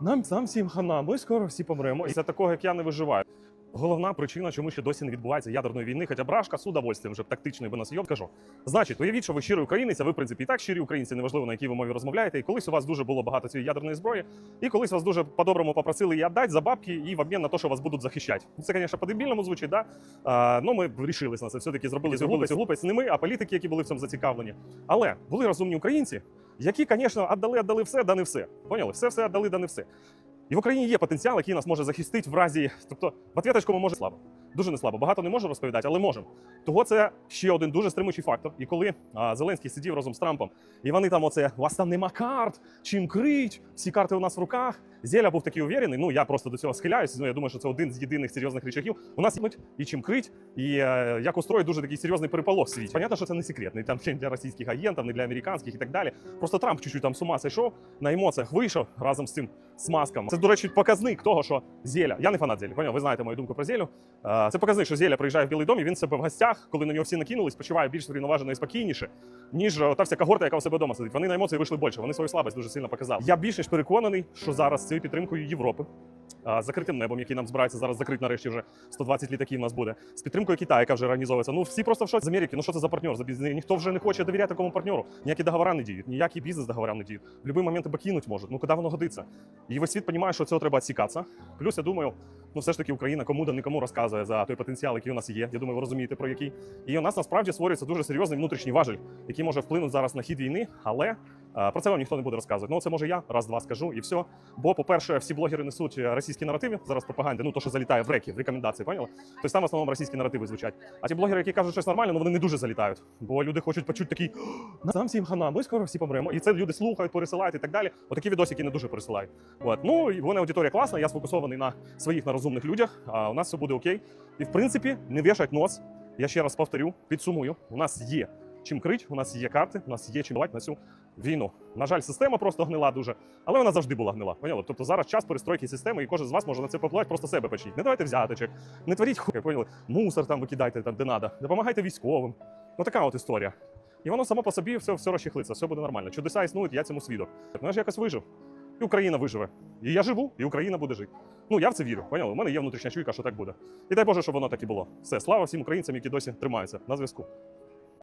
Нам сам всім хана, ми скоро всі помремо. І за такого, як я не виживаю. Головна причина, чому ще досі не відбувається ядерної війни, хоча брашка з удовольствием вже тактичний би нас кажу. Значить, уявіть, що ви щирий українець, а ви, в принципі, і так щирі українці, неважливо на якій ви мові розмовляєте. І колись у вас дуже було багато цієї ядерної зброї, і колись вас дуже по-доброму попросили її віддати за бабки і в обмін на те, що вас будуть захищати. Ну, Це, звісно, по-дебільному звучить, да? А, ну ми вирішились на це. Все-таки зробили цю глупость. глупость не ми, а політики, які були в цьому зацікавлені. Але були розумні українці, які, звісно, віддали, віддали все, да не все. Поняли? Все, все віддали, да не все. І в Україні є потенціал, який нас може захистити в разі. Тобто, в ответочку ми може слабо. Дуже не слабо. Багато не можу розповідати, але можемо. Того це ще один дуже стримуючий фактор. І коли а, Зеленський сидів разом з Трампом, і вони там оце, у вас там нема карт, чим крить, всі карти у нас в руках. Зеля був такий уверений. Ну я просто до цього схиляюсь. Ну я думаю, що це один з єдиних серйозних речагів. У нас є і чим крить, і е, як устроїть дуже такий серйозний переполох в світі. Понятно, що це не секретний там не для російських агентів, не для американських і так далі. Просто Трамп чуть-чуть там з ума зайшов, на емоціях вийшов разом з цим смазком. Це, до речі, показник того, що Зеля. Я не фанат Зелі, поняв? Ви знаєте мою думку про Зелю. Е, Це показник, що Зеля приїжджає в Білий дом, і він себе в гостях, коли на нього всі накинулись, почуває більш врівноважено і спокійніше, ніж е, та вся когорта, яка у себе вдома сидить. Вони на емоції вийшли більше, вони свою слабость дуже сильно показали. Я більш ніж переконаний, що зараз цією підтримкою Європи. Закритим небом, який нам збирається зараз закрити нарешті вже 120 літаків у нас буде. З підтримкою Китаю, яка вже організовується. Ну всі просто в шоці з Америки. Ну що це за партнер? Ніхто вже не хоче довіряти такому партнеру. Ніякі договори не діють, ніякі бізнес договори не діють. В будь-який момент тебе кинуть можуть. Ну куди воно годиться? І весь світ розуміє, що цього треба відсікатися. Плюс я думаю, ну все ж таки Україна кому да нікому розказує за той потенціал, який у нас є. Я думаю, ви розумієте про який. І у нас насправді створюється дуже серйозний внутрішній важель, який може вплинути зараз на хід війни, але про це вам ніхто не буде розказувати. Ну це може я раз-два скажу і все. Бо, по-перше, всі блогери несуть е, російські наративи зараз пропаганди, ну то, що залітає в реки, в рекомендації, поняли? Тобто там в основному російські наративи звучать. А ті блогери, які кажуть щось нормально, ну вони не дуже залітають. Бо люди хочуть почути такий «Нам всім хана, ми скоро всі помремо. І це люди слухають, пересилають і так далі. Отакі відосики не дуже пересилають. От. Ну і в мене аудиторія класна, я сфокусований на своїх на розумних людях. А у нас все буде окей. І в принципі, не вішать нос. Я ще раз повторю, підсумую. У нас є чим крить, у нас є карти, у нас є чим давати на цю війну. На жаль, система просто гнила дуже, але вона завжди була гнила. Поняли? Тобто зараз час перестройки системи, і кожен з вас може на це попливати, просто себе печіть. Не давайте взяточок, не творіть хуй, поняли? Мусор там викидайте там, де надо. Допомагайте військовим. Ну така от історія. І воно само по собі все, все розчехлиться, все буде нормально. Чудеса існують, я цьому свідок. Ну я ж якось вижив. І Україна виживе. І я живу, і Україна буде жити. Ну я в це вірю. Поняли? У мене є внутрішня чуйка, що так буде. І дай Боже, щоб воно так і було. Все, слава всім українцям, які досі тримаються на зв'язку.